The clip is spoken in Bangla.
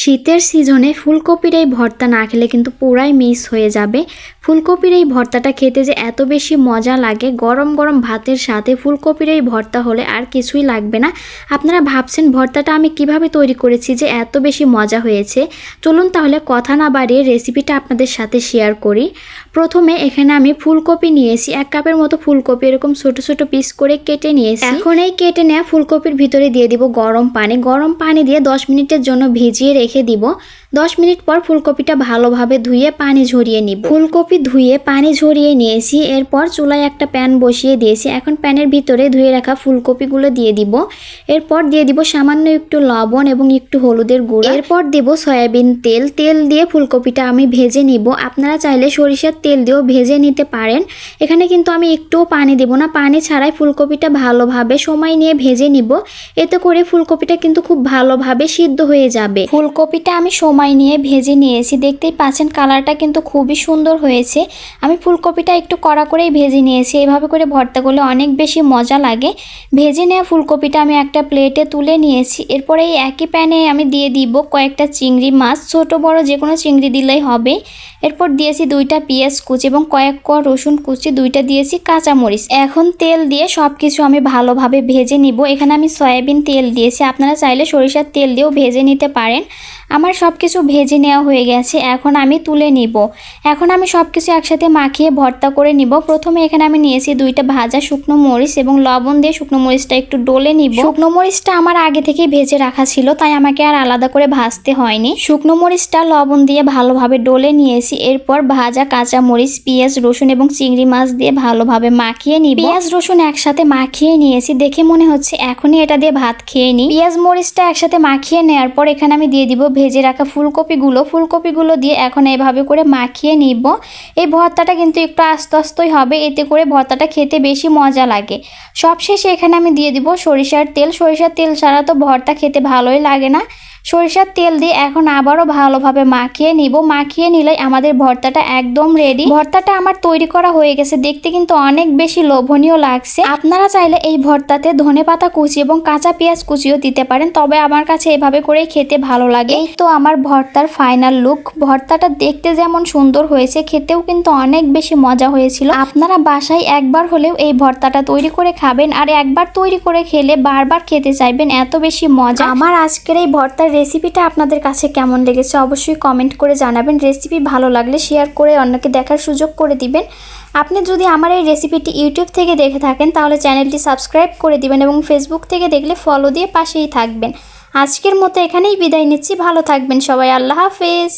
শীতের সিজনে ফুলকপির এই ভর্তা না খেলে কিন্তু পুরাই মিস হয়ে যাবে। ফুলকপির এই ভর্তাটা খেতে যে এত বেশি মজা লাগে, গরম গরম ভাতের সাথে ফুলকপির এই ভর্তা হলে আর কিছুই লাগবে না। আপনারা ভাবছেন ভর্তাটা আমি কীভাবে তৈরি করেছি যে এত বেশি মজা হয়েছে। চলুন তাহলে কথা না বাড়িয়ে রেসিপিটা আপনাদের সাথে শেয়ার করি। প্রথমে এখানে আমি ফুলকপি নিয়েছি, এক কাপের মতো ফুলকপি, এরকম ছোট ছোট পিস করে কেটে নিয়েছি। এখন এই কেটে নেওয়া ফুলকপির ভিতরে দিয়ে দিব গরম পানি। গরম পানি দিয়ে দশ মিনিটের জন্য ভিজিয়ে রেখে দিব দশ মিনিট পর ফুলকপিটা ভালোভাবে ধুয়ে পানি ঝরিয়ে নিব। ফুলকপি ধুয়ে পানি ঝরিয়ে নিয়েছি, এরপর চুলায় একটা প্যান বসিয়ে দিয়েছি। এখন প্যানের ভিতরে ধুয়ে রাখা ফুলকপিগুলো দিয়ে দিব। এরপর দিয়ে দিব সামান্য একটু লবণ এবং একটু হলুদের গুঁড়ো। এরপর দিব সয়াবিন তেল। তেল দিয়ে ফুলকপিটা আমি ভেজে নিব। আপনারা চাইলে সরিষার তেল দিয়েও ভেজে নিতে পারেন। এখানে কিন্তু আমি একটুও পানি দেব না। পানি ছাড়াই ফুলকপিটা ভালোভাবে সময় নিয়ে ভেজে নিব। এতে করে ফুলকপিটা কিন্তু খুব ভালোভাবে সিদ্ধ হয়ে যাবে। ফুলকপিটা আমি সময় নিয়ে ভেজে নিয়েছি। দেখতেই পাচ্ছেন কালারটা কিন্তু খুবই সুন্দর হয়েছে। আমি ফুলকপিটা একটু কড়া করেই ভেজে নিয়েছি। এভাবে করে ভর্তা করলে অনেক বেশি মজা লাগে। ভেজে নেওয়া ফুলকপিটা আমি একটা প্লেটে তুলে নিয়েছি। এরপরে এই একই প্যানে আমি দিয়ে দিব কয়েকটা চিংড়ি মাছ। ছোট, বড় যে কোনো চিংড়ি দিলেই হবে। এরপর দিয়েছি দুইটা পেঁয়াজ কুচি এবং কয়েক ক রসুন কুচি। দুইটা দিয়েছি কাঁচামরিচ। এখন তেল দিয়ে সব কিছু আমি ভালোভাবে ভেজে নিব। এখানে আমি সয়াবিন তেল দিয়েছি। আপনারা চাইলে সরিষার তেল দিয়েও ভেজে নিতে পারেন। আমার সব কিছু ভেজে নেওয়া হয়ে গেছে, এখন আমি তুলে নিব। এখন আমি সব কিছু একসাথে মাখিয়ে ভর্তা করে নিব। প্রথমে এখানে আমি নিয়েছি দুইটা ভাজা শুকনো মরিচ এবং লবণ দিয়ে শুকনো মরিচটা একটু ডলে নিব। শুকনো মরিচটা আমার আগে থেকেই ভেজে রাখা ছিল, তাই আমাকে আর আলাদা করে ভাজতে হয়নি। শুকনো মরিচটা লবণ দিয়ে ভালোভাবে ডলে নিয়েছি, এরপর ভাজা কাঁচা মরিচ, পেঁয়াজ, রসুন এবং চিংড়ি মাছ দিয়ে ভালোভাবে মাখিয়ে নিব। পেঁয়াজ, রসুন একসাথে মাখিয়ে নিয়েছি, দেখে মনে হচ্ছে এখনই এটা দিয়ে ভাত খেয়ে নিই। পেঁয়াজ, মরিচটা একসাথে মাখিয়ে নেওয়ার পর এখানে আমি দিয়ে দিব ভেজে রাখা ফুলকপিগুলো ফুলকপিগুলো দিয়ে এখন এভাবে করে মাখিয়ে নিব। এই ভর্তাটা কিন্তু একটু আস্তে আস্তই হবে, এতে করে ভর্তাটা খেতে বেশি মজা লাগে। সবশেষে এখানে আমি দিয়ে দিব সরিষার তেল। সরিষার তেল ছাড়া তো ভর্তা খেতে ভালোই লাগে না। সরিষার তেল দিয়ে এখন আবারও ভালোভাবে মাখিয়ে নিব। মাখিয়ে নিলেই আমাদের ভর্তাটা একদম রেডি ভর্তাটা আমার তৈরি করা হয়ে গেছে। দেখতে কিন্তু অনেক বেশি লোভনীয় লাগছে। আপনারা চাইলে এই ভর্তাতে ধনে পাতা কুচি এবং কাঁচা পেঁয়াজ কুচিও দিতে পারেন। তবে আমার কাছে এভাবে করেই খেতে ভালো লাগে। এই তো আমার ভর্তার ফাইনাল লুক ভর্তাটা দেখতে যেমন সুন্দর হয়েছে, খেতেও কিন্তু অনেক বেশি মজা হয়েছিল। আপনারা বাসায় একবার হলেও এই ভর্তাটা তৈরি করে খাবেন। আর একবার তৈরি করে খেলে বারবার খেতে চাইবেন, এত বেশি মজা। আমার আজকের এই ভর্তার রেসিপিটা আপনাদের কাছে কেমন লেগেছে অবশ্যই কমেন্ট করে জানাবেন। রেসিপি ভালো লাগলে শেয়ার করে অন্যকে দেখার সুযোগ করে দিবেন। আপনি যদি আমার এই রেসিপিটি ইউটিউব থেকে দেখে থাকেন, তাহলে চ্যানেলটি সাবস্ক্রাইব করে দিবেন এবং ফেসবুক থেকে দেখলে ফলো দিয়ে পাশেই থাকবেন। আজকের মতো এখানেই বিদায় নিচ্ছি। ভালো থাকবেন সবাই। আল্লাহ হাফেজ।